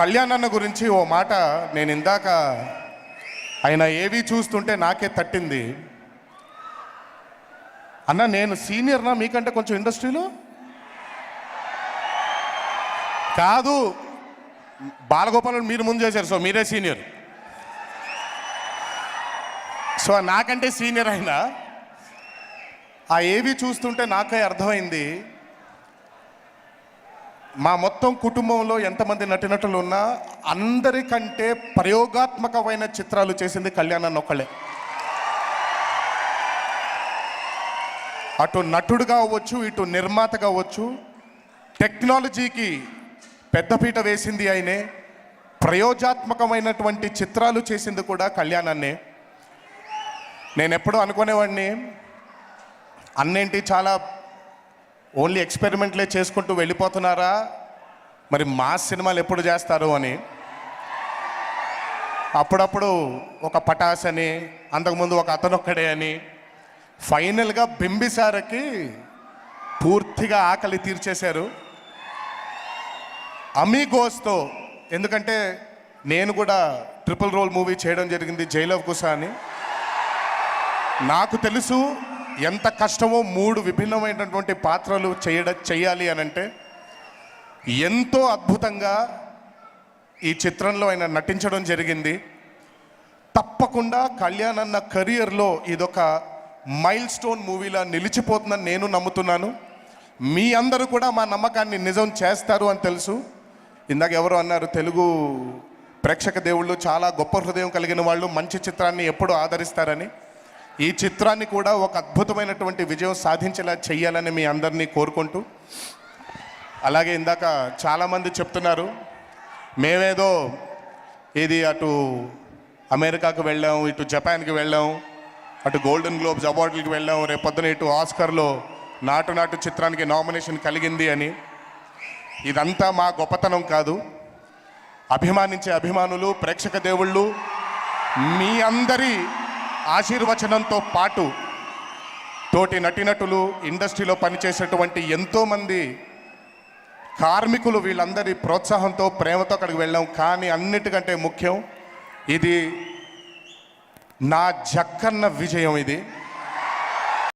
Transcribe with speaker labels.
Speaker 1: కళ్యాణ్ అన్న గురించి ఓ మాట నేను ఇందాక ఆయన ఏవి చూస్తుంటే నాకే తట్టింది. అన్న నేను సీనియర్నా మీకంటే కొంచెం ఇండస్ట్రీలో? కాదు బాలగోపాలను మీరు ముందు చేశారు సో మీరే సీనియర్. సో నాకంటే సీనియర్ అయినా ఆ ఏవి చూస్తుంటే నాకే అర్థమైంది. మా మొత్తం కుటుంబంలో ఎంతమంది నటినటులు ఉన్నా అందరికంటే ప్రయోగాత్మకమైన చిత్రాలు చేసింది కళ్యాణ్ అన్న ఒక్కళ్ళే. అటు నటుడుగా అవ్వచ్చు ఇటు నిర్మాతగా అవ్వచ్చు టెక్నాలజీకి పెద్దపీట వేసింది ఆయనే. ప్రయోజాత్మకమైనటువంటి చిత్రాలు చేసింది కూడా కళ్యాణ్ అన్నే. నేను ఎప్పుడూ అనుకునేవాడిని అన్నేంటి చాలా ఓన్లీ ఎక్స్పెరిమెంట్లే చేసుకుంటూ వెళ్ళిపోతున్నారా? మరి మా సినిమాలు ఎప్పుడు చేస్తారు అని. అప్పుడప్పుడు ఒక పటాస్ అని అంతకుముందు ఒక అతనొక్కడే అని. ఫైనల్గా బింబిసారకి పూర్తిగా ఆకలి తీర్చేశారు. అమీగోస్తో ఎందుకంటే నేను కూడా ట్రిపుల్ రోల్ మూవీ చేయడం జరిగింది జైలవ్ కుసా అని నాకు తెలుసు ఎంత కష్టమో మూడు విభిన్నమైనటువంటి పాత్రలు చేయడం చేయాలి అని అంటే ఎంతో అద్భుతంగా ఈ చిత్రంలో ఆయన నటించడం జరిగింది. తప్పకుండా కళ్యాణ్ అన్న కెరియర్లో ఇదొక మైల్ స్టోన్ మూవీలా నిలిచిపోతుందని నేను నమ్ముతున్నాను. మీ అందరూ కూడా మా నమ్మకాన్ని నిజం చేస్తారు అని తెలుసు. ఇందాక ఎవరు అన్నారు తెలుగు ప్రేక్షక దేవుళ్ళు చాలా గొప్ప హృదయం కలిగిన వాళ్ళు మంచి చిత్రాన్ని ఎప్పుడు ఆదరిస్తారని. ఈ చిత్రాన్ని కూడా ఒక అద్భుతమైనటువంటి విజయం సాధించేలా చెయ్యాలని మీ అందరినీ కోరుకుంటూ అలాగే ఇందాక చాలామంది చెప్తున్నారు మేమేదో ఇది అటు అమెరికాకు వెళ్ళాం ఇటు జపాన్కి వెళ్ళాం అటు గోల్డెన్ గ్లోబ్స్ అవార్డులకు వెళ్ళాం రేపు పొద్దున ఇటు ఆస్కర్లో నాటు నాటు చిత్రానికి నామినేషన్ కలిగింది అని. ఇదంతా మా గొప్పతనం కాదు. అభిమానించే అభిమానులు ప్రేక్షక దేవుళ్ళు మీ అందరి ఆశీర్వచనంతో పాటు తోటి నటినటులు ఇండస్ట్రీలో పనిచేసేటువంటి ఎంతోమంది కార్మికులు వీళ్ళందరి ప్రోత్సాహంతో ప్రేమతో అక్కడికి వెళ్ళాం. కానీ అన్నిటికంటే ముఖ్యం ఇది నా జక్కన్న విజయం ఇది.